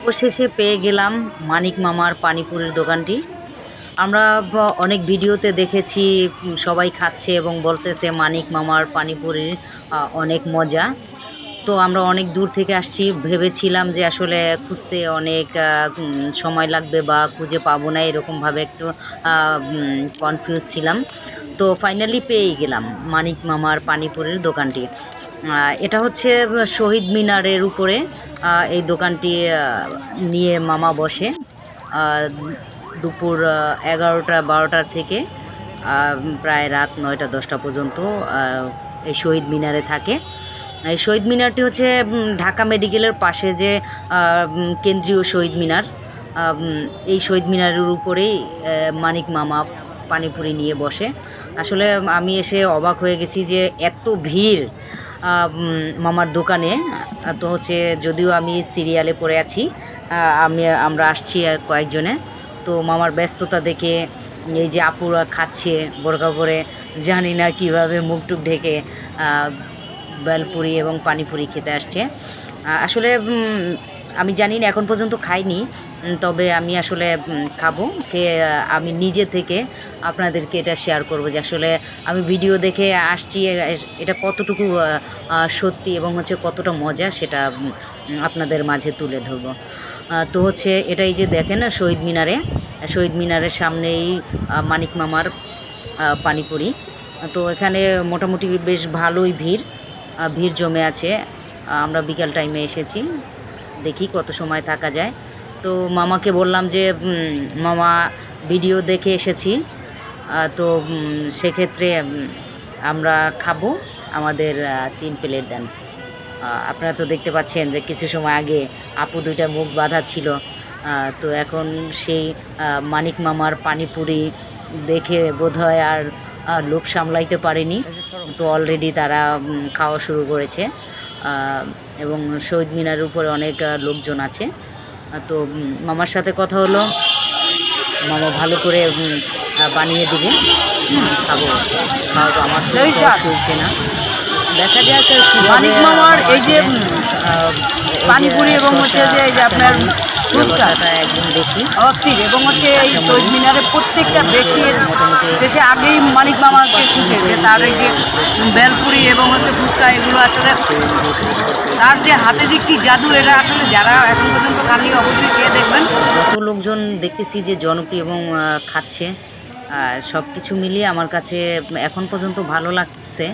অবশেষে পেয়ে গেলাম মানিক মামার পানিপুরির দোকানটি। আমরা অনেক ভিডিওতে দেখেছি সবাই খাচ্ছে এবং বলতেছে মানিক মামার পানিপুরির অনেক মজা। তো আমরা অনেক দূর থেকে আসছি, ভেবেছিলাম যে আসলে খুঁজতে অনেক সময় লাগবে বা খুঁজে পাবো না, এরকমভাবে একটু কনফিউজ ছিলাম। তো ফাইনালি পেয়েই গেলাম মানিক মামার পানিপুরির দোকানটি। এটা হচ্ছে শহীদ মিনারের উপরে এই দোকানটি নিয়ে মামা বসে দুপুর এগারোটা, বারোটার থেকে প্রায় রাত নয়টা, দশটা পর্যন্ত এই শহীদ মিনারে থাকে। এই শহীদ মিনারটি হচ্ছে ঢাকা মেডিকেলের পাশে যে কেন্দ্রীয় শহীদ মিনার এই শহীদ মিনারের উপরেই মানিক মামা পানিপুরি নিয়ে বসে। আসলে আমি এসে অবাক হয়ে গেছি যে এত ভিড় মামার দোকানে। তো হচ্ছে যদিও আমি সিরিয়ালে পড়ে আছি আমি, আমরা আসছি কয়েকজনে। তো মামার ব্যস্ততা দেখে এই যে আপুরা খাচ্ছে, বোরকা পরে, জানি না কীভাবে মুখ টুক ঢেকে বেলপুরি এবং পানিপুরি খেতে আসছে। আসলে আমি জানি না, এখন পর্যন্ত খাইনি তবে আমি আসলে খাব। খেয়ে আমি নিজে থেকে আপনাদেরকে এটা শেয়ার করব যে আসলে আমি ভিডিও দেখে আসছি এটা কতটুকু সত্যি এবং হচ্ছে কতটা মজা সেটা আপনাদের মাঝে তুলে ধরবো। তো হচ্ছে এটাই যে দেখেন শহীদ মিনারে, শহীদ মিনারের সামনেই মানিক মামার পানিপুরি। তো এখানে মোটামুটি বেশ ভালোই ভিড় ভিড় জমে আছে। আমরা বিকাল টাইমে এসেছি। দেখি কত সময় থাকা যায়। তো মামাকে বললাম যে মামা ভিডিও দেখে এসেছি। তো সেক্ষেত্রে আমরা খাব আমাদের তিন প্লেট দেন। আপনারা তো দেখতে পাচ্ছেন যে কিছু সময় আগে আপু দুইটা মুখ বাঁধা ছিল। তো এখন সেই মানিক মামার পানিপুরি দেখে বোধহয় আর লোভ সামলাইতে পারেনি। তো অলরেডি তারা খাওয়া শুরু করেছে। এবং শহীদ মিনারের উপরে অনেক লোকজন আছে। তো মামার সাথে কথা হলো। মামা ভালো করে বানিয়ে দিবে। খাব। খাওয়া আমার তো স্বাদ। সইছে না। দেখা যাক মানিক মামার এই যে পানিপুরি এবং হচ্ছে যে আপনার শসাটা একদম বেশি অস্থির, এবং হচ্ছে এই শহীদ মিনারে প্রত্যেকটা ব্যক্তির দেশে আগেই মানিক মামাকে খুঁজে যে তার যে বেলপুরি এবং হচ্ছে ফুচকা, এগুলো আসলে তার যে হাতে যে কি জাদু এটা আসলে যারা এখন পর্যন্ত খাননি, অবশ্যই খেয়ে দেখবেন। যত লোকজন দেখতেছি যে জনপ্রিয় এবং খাচ্ছে সব কিছু মিলিয়ে আমার কাছে এখন পর্যন্ত ভালো লাগছে।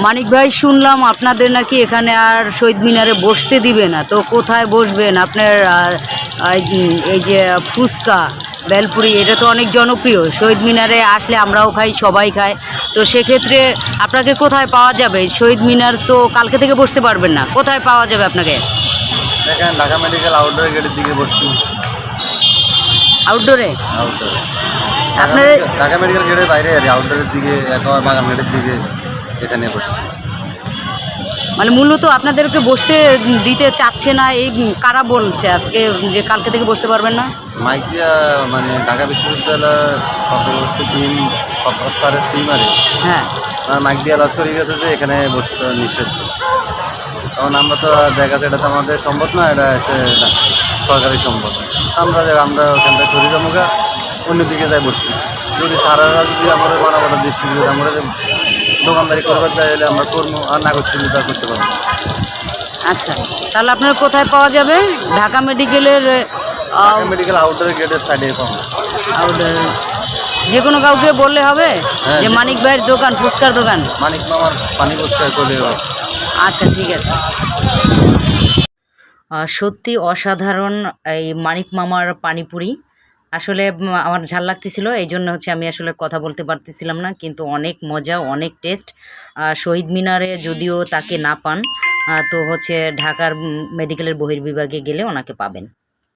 মানিক ভাই শুনলাম আপনাদের নাকি এখানে আর শহীদ মিনারে বসতে দিবে না। তো কোথায় বসবেন? আপনার এই যে ফুচকা বেলপুরি এটা তো অনেক জনপ্রিয়। শহীদ মিনারে আসলে আমরাও খাই সবাই খায়। তো সেক্ষেত্রে আপনাকে কোথায় পাওয়া যাবে? শহীদ মিনার তো কালকে থেকে বসতে পারবেন না। কোথায় পাওয়া যাবে আপনাকে? দেখেন ঢাকা মেডিকেল আউটডোর গেটের দিকে বসছি। আউটডোরে আউটডোর আপনার- ঢাকা মেডিকেল গেটের বাইরে আর আউটডোরের দিকে একেবারে বাগান গেটের দিকে। সেখানে বসে। মানে মূলত আপনাদেরকে বসতে দিতে চাচ্ছে না এই কারা বলছে আজকে যে কালকে থেকে বসতে পারবেন না? মাইক দিয়া মানে ঢাকা বিশ্ববিদ্যালয়ের টিম স্যারের টিম আরে হ্যাঁ। মাইক দিয়ে লস করে গেছে যে এখানে বসতে নিষেধ। কারণ আমরা তো দেখা যায় এটা তো আমাদের সম্পদ না এটা এসে সরকারি সম্পদ। আমরা আমরা ওখান থেকে সরি জমুকা অন্যদিকে যাই বসি। যদি সারারা যদি আমাদের মানবতার দৃষ্টি যদি আমরা দোকানদারি করবার তাহলে আমরা কর্ম আর না করতে করতে পারব আচ্ছা তাহলে আপনার কোথায় পাওয়া যাবে? ঢাকা মেডিকেলের মেডিকেল আউটডোর গেটের সাইডে পাবো। আউটার যে কোনো কাউকে বললে হবে হ্যাঁ, যে মানিক ভাইয়ের দোকান ফুচকার দোকান? মানিক মামার পানি পুরস্কার করলে আচ্ছা ঠিক আছে। সত্যি অসাধারণ এই মানিক মামার পানিপুরি। আসলে আমার ঝাল লাগতেছিল এই জন্য হচ্ছে আমি আসলে কথা বলতে পারতেছিলাম না, কিন্তু অনেক মজা, অনেক টেস্ট। শহীদ মিনারে যদিও তাকে না পান তো হচ্ছে ঢাকার মেডিকেলের বহির্বিভাগে গেলে ওনাকে পাবেন।